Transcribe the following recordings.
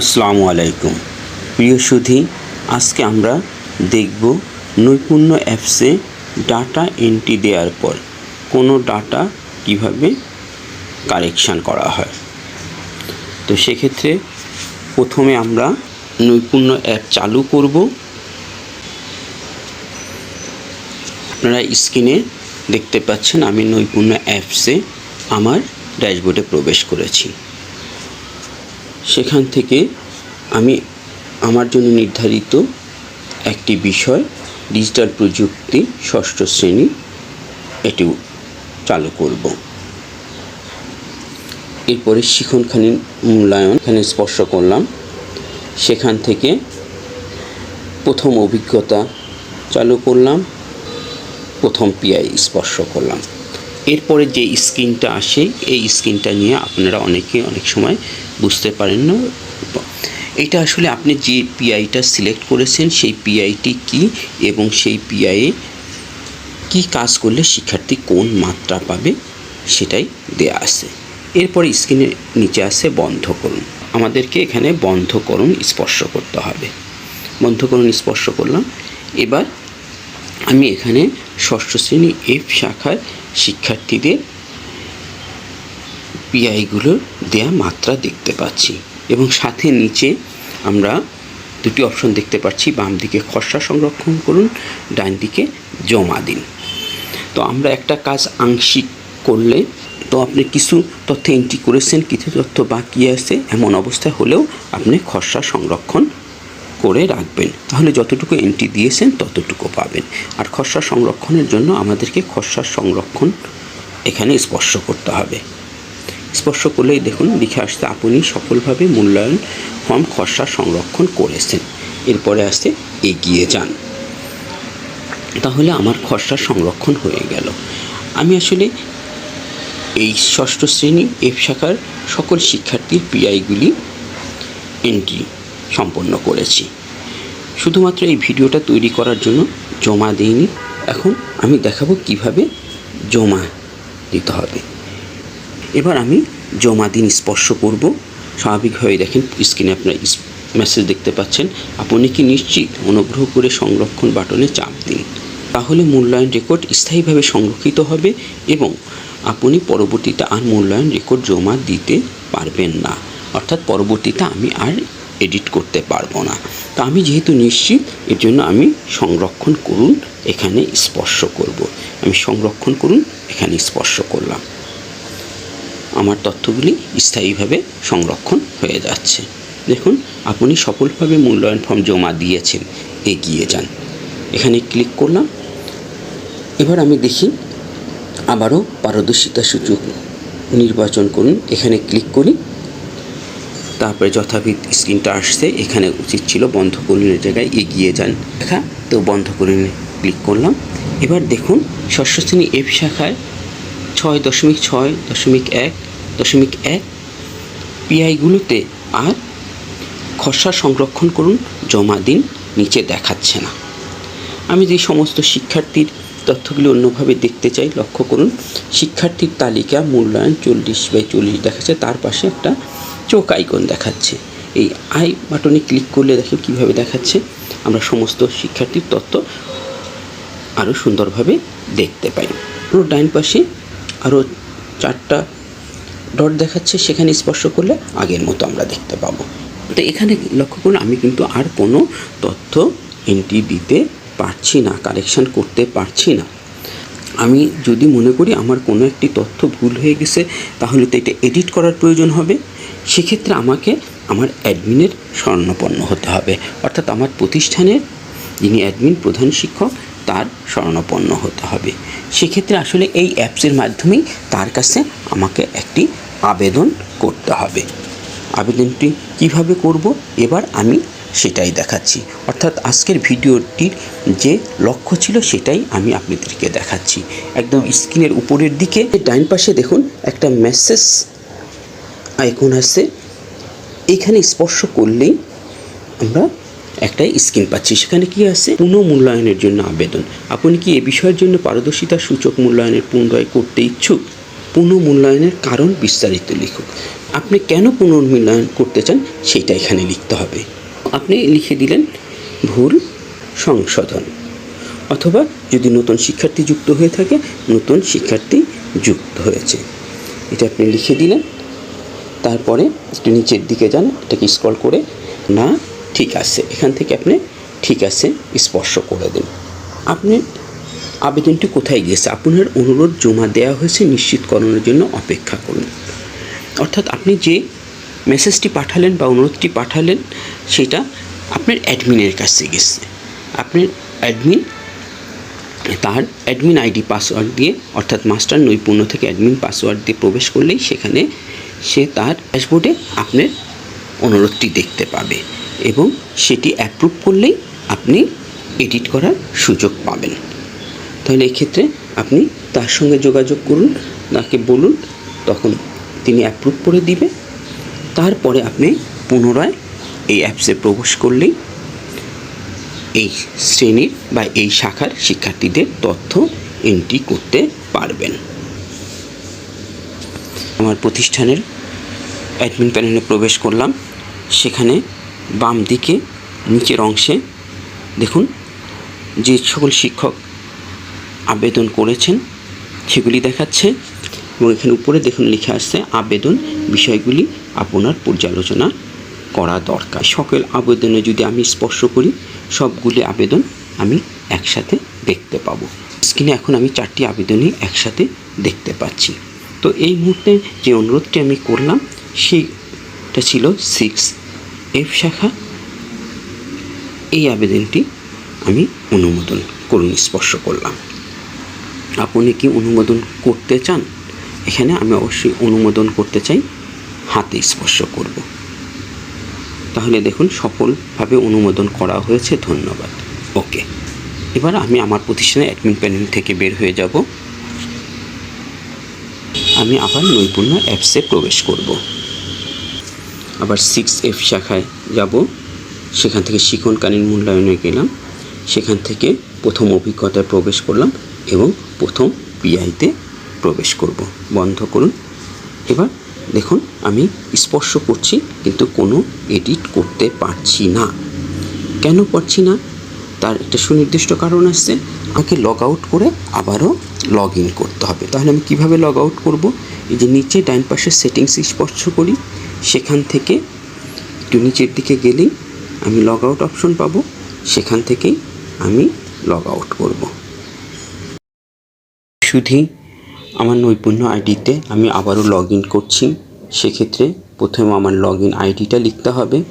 আসসালামু আলাইকুম। প্রিয় সুধী, আজকে আমরা দেখব নৈপুণ্য অ্যাপসে ডাটা এন্ট্রি দেওয়ার পর কোনো ডাটা কীভাবে কারেকশান করা হয়। তো সেক্ষেত্রে প্রথমে আমরা নৈপুণ্য অ্যাপ চালু করব। আপনারা স্ক্রিনে দেখতে পাচ্ছেন আমি নৈপুণ্য অ্যাপসে আমার ড্যাশবোর্ডে প্রবেশ করেছি। সেখান থেকে আমি আমার জন্য নির্ধারিত একটি বিষয়, ডিজিটাল প্রযুক্তি ষষ্ঠ শ্রেণি, এটি চালু করব। এরপরে শিখনখানি মূল্যায়ন, এখানে স্পর্শ করলাম। সেখান থেকে প্রথম অভিজ্ঞতা চালু করলাম। প্রথম পিআই স্পর্শ করলাম। এরপরে যে স্ক্রিনটা আসে, এই স্ক্রিনটা নিয়ে আপনারা অনেকে অনেক সময় বুঝতে পারেন না। এটা আসলে আপনি যে পিআইটা সিলেক্ট করেছেন, সেই পিআইটি কি এবং সেই পিআইয়ে কি কাজ করলে শিক্ষার্থী কোন মাত্রা পাবে, সেটাই দেয়া আছে। এরপরে স্ক্রিনের নিচে আছে বন্ধ করুন আমাদেরকে এখানে বন্ধ করুন স্পর্শ করতে হবে। বন্ধ করুন স্পর্শ করলাম। এবার আমি এখানে ষষ্ঠ শ্রেণি এফ শাখার শিক্ষার্থীদের পিআইগুলোর দেয়া মাত্রা দেখতে পাচ্ছি এবং সাথে নিচে আমরা দুটি অপশন দেখতে পাচ্ছি, বাম দিকে খসড়া সংরক্ষণ করুন, ডান দিকে জমা দিন। তো আমরা একটা কাজ আংশিক করলে, তো আপনি কিছু তথ্য এন্ট্রি করেছেন, কিছু তথ্য বাকি আছে, এমন অবস্থায় হলেও আপনি খসড়া সংরক্ষণ করে রাখবেন। তাহলে যতটুকু এন্ট্রি দিয়েছেন, ততটুকু পাবেন। আর খসড়া সংরক্ষণের জন্য আমাদেরকে খসড়া সংরক্ষণ এখানে স্পর্শ করতে হবে। স্পর্শ করলেই দেখুন, লিখে আসতে আপনি সফলভাবে মূল্যায়ন ফর্ম খসড়া সংরক্ষণ করেছেন। এরপরে আসতে এগিয়ে যান। তাহলে আমার খসড়া সংরক্ষণ হয়ে গেল। আমি আসলে এই ষষ্ঠ শ্রেণি, এফ শাখার সকল শিক্ষার্থীর পিআইগুলি এন্ট্রি সম্পন্ন করেছি। শুধুমাত্র এই ভিডিওটা তৈরি করার জন্য জমা দিইনি। এখন আমি দেখাবো কীভাবে জমা দিতে হবে। এবার আমি জমা দিন স্পর্শ করব। স্বাভাবিকভাবে দেখেন স্ক্রিনে আপনার মেসেজ দেখতে পাচ্ছেন। আপনি কি নিশ্চিত অনুগ্রহ করে সংরক্ষণ বাটনে চাপ দিন? তাহলে মূল্যায়ন রেকর্ড স্থায়ীভাবে সংরক্ষিত হবে এবং আপনি পরবর্তীতে আর মূল্যায়ন রেকর্ড জমা দিতে পারবেন না। অর্থাৎ পরবর্তীতে আমি আর এডিট করতে পারব না। তো আমি যেহেতু নিশ্চিত, এর জন্য আমি সংরক্ষণ করুন, এখানে স্পর্শ করব। আমি সংরক্ষণ করুন, এখানে স্পর্শ করলাম। আমার তথ্যগুলি স্থায়ীভাবে সংরক্ষণ হয়ে যাচ্ছে। দেখুন, আপনি সফলভাবে মূল্যায়ন ফর্ম জমা দিয়েছেন, এগিয়ে যান। এখানে ক্লিক করলাম। এবার আমি দেখি, আবারও পারদর্শিতা সূচক নির্বাচন করুন। এখানে ক্লিক করি। তারপরে যথাবিধ স্ক্রিনটা আসছে, এখানে উচিত ছিল বন্ধ করুনের জায়গায় এগিয়ে যান। দেখা তো বন্ধ ক্লিক করলাম। এবার দেখুন ষষ্ঠ শ্রেণি এফ শাখায় ছয় দশমিক ছয় দশমিক এক দশমিক এক পিআইগুলোতে আর খসড়া সংরক্ষণ করুন, জমা দিন, নিচে দেখাচ্ছে না। আমি যে সমস্ত শিক্ষার্থীর তথ্যগুলি অন্যভাবে দেখতে চাই, লক্ষ্য করুন, শিক্ষার্থীর তালিকা মূল্যায়ন চল্লিশ বাই চল্লিশ দেখাচ্ছে, তার পাশে একটা চোখ আইকন দেখাচ্ছে। এই আই বাটনে ক্লিক করলে দেখো কীভাবে দেখাচ্ছে। আমরা সমস্ত শিক্ষার্থীর তথ্য আরও সুন্দরভাবে দেখতে পাই। পুরো ডাইন পাশে আরও চারটা ডট দেখাচ্ছে, সেখানে স্পর্শ করলে আগের মতো আমরা দেখতে পাবো। তো এখানে লক্ষ্য করুন, আমি কিন্তু আর কোনো তথ্য এন্ট্রি দিতে পারছি না কারেকশান করতে পারছি না। আমি যদি মনে করি আমার কোনো একটি তথ্য ভুল হয়ে গেছে, তাহলে তো এটা এডিট করার প্রয়োজন হবে। সেক্ষেত্রে আমাকে আমার অ্যাডমিনের স্বর্ণপন্ন হতে হবে। অর্থাৎ আমার প্রতিষ্ঠানের যিনি অ্যাডমিন, প্রধান শিক্ষক, তার স্বর্ণপন্ন হতে হবে। সেক্ষেত্রে আসলে এই অ্যাপসের মাধ্যমেই তার কাছে আমাকে একটি আবেদন করতে হবে। আবেদনটি কীভাবে করব? এবার আমি সেটাই দেখাচ্ছি। অর্থাৎ আজকের ভিডিওটির যে লক্ষ্য ছিল সেটাই আমি আপনাদেরকে দেখাচ্ছি। একদম স্ক্রিনের উপরের দিকে ডাইন পাশে দেখুন একটা মেসেজ আইকন আসছে। এখানে স্পর্শ করলেই আমরা একটা স্ক্রিন পাচ্ছি। সেখানে কি আছে? পুনঃমূল্যায়নের জন্য আবেদন। আপনি কি এ বিষয়ের জন্য পারদর্শিতা সূচক মূল্যায়নের পুনরায় করতে ইচ্ছুক? পুনর্মূল্যায়নের কারণ বিস্তারিত লিখুক। আপনি কেন পুনর্মূল্যায়ন করতে চান? সেটা এখানে লিখতে হবে। আপনি লিখে দিলেন, ভুল সংশোধন। অথবা যদি নতুন শিক্ষার্থী যুক্ত হয়ে থাকে, নতুন শিক্ষার্থী যুক্ত হয়েছে। এটা আপনি লিখে দিলেন তারপরে একটু নিচের দিকে যান এটাকে স্ক্রল করে, না, ঠিক আছে। এখান থেকে আপনি ঠিক আছে স্পর্শ করে দিন। আপনি আবেদনটি কোথায় গিয়েছে? আপনার অনুরোধ জমা দেওয়া হয়েছে নিশ্চিতকরণের জন্য অপেক্ষা করুন। অর্থাৎ আপনি যে মেসেজটি পাঠালেন বা অনুরোধটি পাঠালেন, সেটা আপনার অ্যাডমিনের কাছে গেছে। আপনার অ্যাডমিন তার অ্যাডমিন আইডি পাসওয়ার্ড দিয়ে, অর্থাৎ মাস্টার নৈপুণ্য থেকে অ্যাডমিন পাসওয়ার্ড দিয়ে প্রবেশ করলেই সেখানে সে তার ড্যাশবোর্ডে আপনার অনুরোধটি দেখতে পাবে এবং সেটি অ্যাপ্রুভ করলেই আপনি এডিট করার সুযোগ পাবেন। তাহলে এক্ষেত্রে আপনি তার সঙ্গে যোগাযোগ করুন, তাকে বলুন, তখন তিনি অ্যাপ্রুভ করে দিবে। তারপরে আপনি পুনরায় এই অ্যাপসে প্রবেশ করলেই এই শ্রেণির বা এই শাখার শিক্ষার্থীদের তথ্য এন্ট্রি করতে পারবেন। আমার প্রতিষ্ঠানের অ্যাডমিন প্যানেলে প্রবেশ করলাম। সেখানে বাম দিকে, নিচের অংশে দেখুন যে সকল শিক্ষক আবেদন করেছেন, সেগুলি দেখাচ্ছে এবং এখানে উপরে দেখুন লিখে আসছে, আবেদন বিষয়গুলি আপনার পর্যালোচনা করা দরকার। সকল আবেদনে যদি আমি স্পর্শ করি, সবগুলি আবেদন আমি একসাথে দেখতে পাবো। স্ক্রিনে এখন আমি চারটি আবেদনই একসাথে দেখতে পাচ্ছি। তো এই মুহূর্তে যে অনুরোধটি আমি করলাম সেইটা ছিল সিক্স এফ শাখা। এই আবেদনটি আমি অনুমোদন করুন, স্পর্শ করলাম। আপনি কি অনুমোদন করতে চান? এখানে আমি অবশ্যই অনুমোদন করতে চাই, হাতে স্পর্শ করব। তাহলে দেখুন, সফলভাবে অনুমোদন করা হয়েছে, ধন্যবাদ। ওকে। এবার আমি আমার প্রতিষ্ঠানের অ্যাডমিন প্যানেল থেকে বের হয়ে যাব। আমি আবার নৈপুণ্য অ্যাপসে প্রবেশ করব। আবার সিক্স এফ শাখায় যাব। সেখান থেকে শিক্ষণকালীন মূল্যায়নে গেলাম। সেখান থেকে প্রথম অভিজ্ঞতায় প্রবেশ করলাম এবং প্রথম পিআইতে প্রবেশ করব। বন্ধ করুন। এবার দেখুন, আমি স্পর্শ করছি কিন্তু কোনো এডিট করতে পারছি না। কেন পারছি না? তার একটা সুনির্দিষ্ট কারণ আসছে আমাকে লগ আউট করে আবারও লগ ইন করতে হবে। তাহলে আমি কীভাবে লগ আউট করব? এই যে নিচে ডাইন পাশে সেটিংস স্পর্শ করি। সেখান থেকে একটু নিচের দিকে গেলেই আমি লগ আউট অপশন পাবো। সেখান থেকেই আমি লগ আউট করব। শুধুই আমার নৈপুণ্য আইডিতে আমি আবারও লগ ইন করছি। সেক্ষেত্রে প্রথমে আমার লগ ইন আইডিটা লিখতে হবে।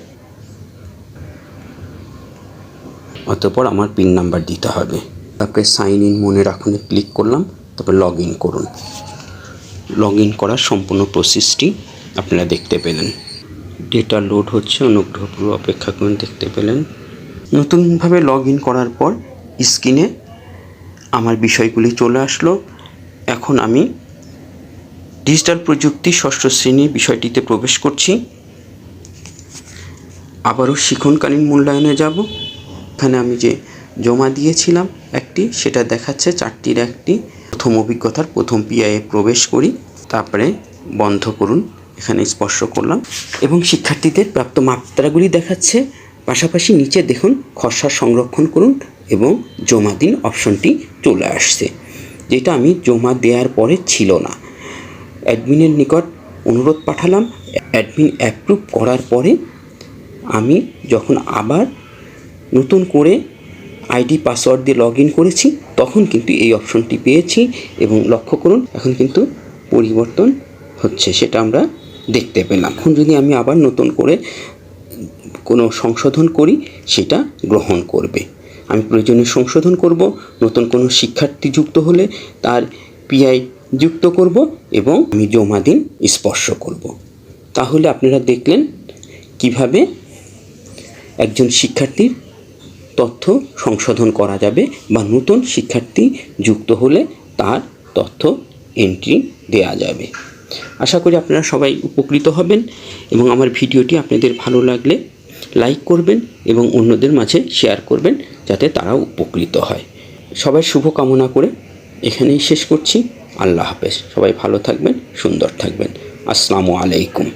অতঃপর আমার পিন নাম্বার দিতে হবে। তারপরে সাইন ইন মনে রাখুন ক্লিক করলাম, তারপর লগ ইন করুন। লগ ইন করার সম্পূর্ণ প্রসেসটি আপনারা দেখতে পেলেন। ডেটা লোড হচ্ছে অনুগ্রহপূর্বক অপেক্ষা করুন, দেখতে পেলেন। নতুনভাবে লগ ইন করার পর স্ক্রিনে আমার বিষয়গুলি চলে আসলো। এখন আমি ডিজিটাল প্রযুক্তি ষষ্ঠ শ্রেণির বিষয়টিতে প্রবেশ করছি। আবারও শিক্ষণকালীন মূল্যায়নে যাব। এখানে আমি যে জমা দিয়েছিলাম একটি, সেটা দেখাচ্ছে চারটির একটি। প্রথম অভিজ্ঞতার প্রথম পিআইয়ে প্রবেশ করি, তারপরে বন্ধ করুন। এখানে স্পর্শ করলাম। এবং শিক্ষার্থীদের প্রাপ্ত মাত্রাগুলি দেখাচ্ছে। পাশাপাশি নিচে দেখুন, খসড়া সংরক্ষণ করুন এবং জমা দিন অপশনটি চলে আসছে, যেটা আমি জমা দেওয়ার পরে ছিল না। অ্যাডমিনের নিকট অনুরোধ পাঠালাম। অ্যাডমিন অ্যাপ্রুভ করার পরে আমি যখন আবার নতুন করে আইডি, পাসওয়ার্ড দিয়ে লগ করেছি, তখন কিন্তু এই অপশনটি পেয়েছি এবং লক্ষ্য করুন, এখন কিন্তু পরিবর্তন হচ্ছে। সেটা আমরা দেখতে পেলাম। এখন যদি আমি আবার নতুন করে কোনো সংশোধন করি, সেটা গ্রহণ করবে। আমি প্রয়োজনীয় সংশোধন করব, নতুন কোনো শিক্ষার্থী যুক্ত হলে তার পিআই যুক্ত করব এবং আমি জমা দিন স্পর্শ করব। তাহলে আপনারা দেখলেন কীভাবে একজন শিক্ষার্থীর তথ্য সংশোধন করা যাবে বা নতুন শিক্ষার্থী যুক্ত হলে তার তথ্য এন্ট্রি দেয়া যাবে। আশা করি আপনারা সবাই উপকৃত হবেন এবং আমার ভিডিওটি আপনাদের ভালো লাগলে লাইক করবেন এবং অন্যদের মাঝে শেয়ার করবেন যাতে তারাও উপকৃত হয়। সবাই শুভ কামনা করে এখানেই শেষ করছি। আল্লাহ হাফেজ। সবাই ভালো থাকবেন, সুন্দর থাকবেন। আসসালামু আলাইকুম।